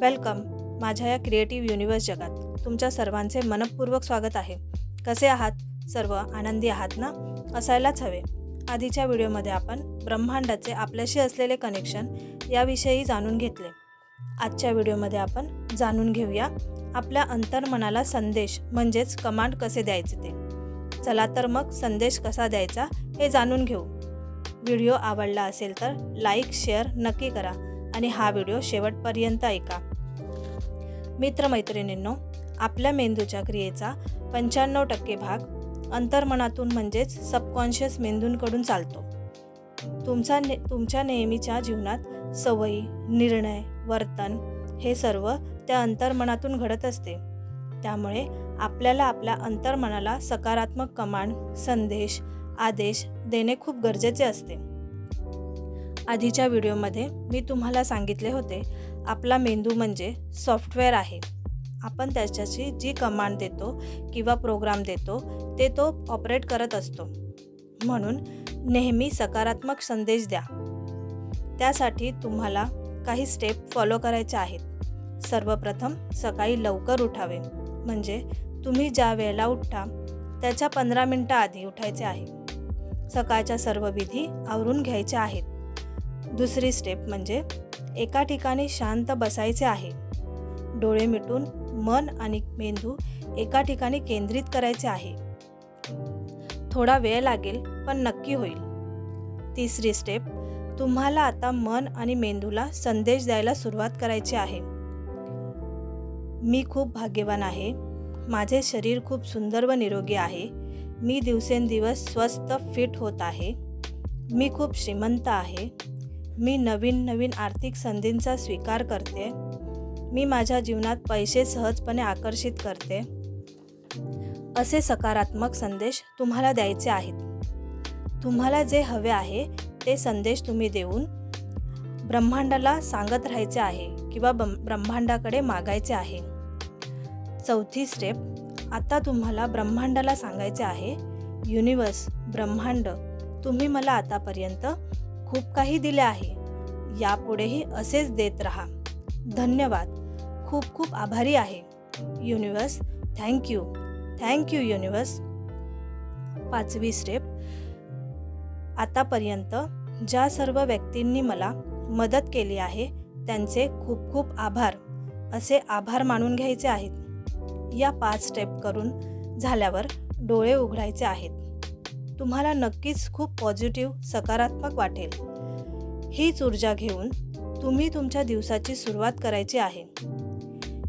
Welcome. माझ्या या creative universe जगात तुमच्या सर्वांचे मनपूर्वक स्वागत आहे. कसे आहात? सर्व आनंदी आहात ना? असायलाच हवे. आधीच्या व्हिडिओमध्ये आपण ब्रह्मांडाचे आपल्याशी असलेले कनेक्शन याविषयी जाणून घेतले. आजच्या व्हिडिओमध्ये आपण जाणून घेऊया आपल्या अंतर्मनाला संदेश म्हणजेच कमांड कसे द्यायचे ते. चला तर मग संदेश कसा द्यायचा हे जाणून घेऊ. व्हिडिओ आवडला असेल तर लाईक शेअर नक्की करा. आणि हा व्हिडिओ शेवटपर्यंत ऐका. मित्रमैत्रिणींनो आपल्या मेंदूच्या क्रियेचा पंच्याण्णव टक्के भाग अंतर्मनातून म्हणजेच सबकॉन्शियस मेंदूंकडून चालतो. तुमचा ने तुमच्या नेहमीच्या जीवनात सवयी निर्णय वर्तन हे सर्व त्या अंतर्मनातून घडत असते. त्यामुळे आपल्याला आपल्या अंतर्मनाला सकारात्मक कमांड संदेश आदेश देणे खूप गरजेचे असते. आधीच्या व्हिडिओमध्ये मी तुम्हाला सांगितले होते आपला मेंदू म्हणजे सॉफ्टवेअर आहे. आपण त्याच्याशी जी कमांड देतो किंवा प्रोग्राम देतो ते तो ऑपरेट करत असतो. म्हणून नेहमी सकारात्मक संदेश द्या. त्यासाठी तुम्हाला काही स्टेप फॉलो करायच्या आहेत. सर्वप्रथम सकाळी लवकर उठावे. म्हणजे तुम्ही ज्या वेळेला उठता त्याच्या पंधरा मिनटं आधी उठायचे आहे. सकाळच्या सर्व विधी आवरून घ्यायच्या आहेत. दुसरी स्टेप म्हणजे एका ठिकाणी शांत बसायचे आहे. डोळे मिटून मन आणि मेंदू एका ठिकाणी केंद्रित करायचे आहे. थोडा वेळ लागेल पण नक्की होईल. तिसरी स्टेप तुम्हाला आता मन आणि मेंदूला संदेश द्यायला सुरुवात करायची आहे. मी खूप भाग्यवान आहे. माझे शरीर खूप सुंदर व निरोगी आहे. मी दिवसेंदिवस स्वस्थ फिट होत आहे. मी खूप श्रीमंत आहे. मी नवीन नवीन आर्थिक संधींचा स्वीकार करते. मी माझ्या जीवनात पैसे सहजपणे आकर्षित करते. असे सकारात्मक संदेश तुम्हाला द्यायचे आहेत. तुम्हाला जे हवे आहे ते संदेश तुम्ही देऊन ब्रह्मांडाला सांगत राहायचे आहे किंवा ब्रह्मांडाकडे मागायचे आहे. चौथी स्टेप आता तुम्हाला ब्रह्मांडाला सांगायचे आहे युनिवर्स ब्रह्मांड तुम्ही मला आतापर्यंत खूप काही दिले आहे. यापुढेही असेच देत राहा. धन्यवाद. खूप खूप आभारी आहे. Universe thank you thank you universe पाचवी स्टेप. आतापर्यंत ज्या सर्व व्यक्तींनी मला मदत केली आहे त्यांचे खूप खूप आभार. असे आभार मानून घ्यायचे आहेत. या पाच स्टेप करून झाल्यावर डोळे उघडायचे आहेत. तुम्हाला नक्कीच खूप पॉझिटिव्ह सकारात्मक वाटेल. हीच ऊर्जा घेऊन तुम्ही तुमच्या दिवसाची सुरुवात करायची आहे.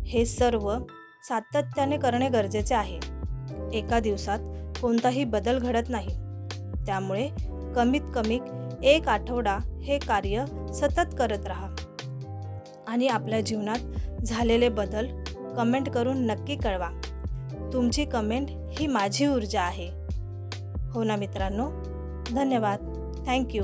हे सर्व सातत्याने करणे गरजेचे आहे. एका दिवसात कोणताही बदल घडत नाही. त्यामुळे कमीत कमी एक आठवडा हे कार्य सतत करत राहा. आणि आपल्या जीवनात झालेले बदल कमेंट करून नक्की कळवा. तुमची कमेंट ही माझी ऊर्जा आहे. हो ना मित्रांनो. धन्यवाद. थँक्यू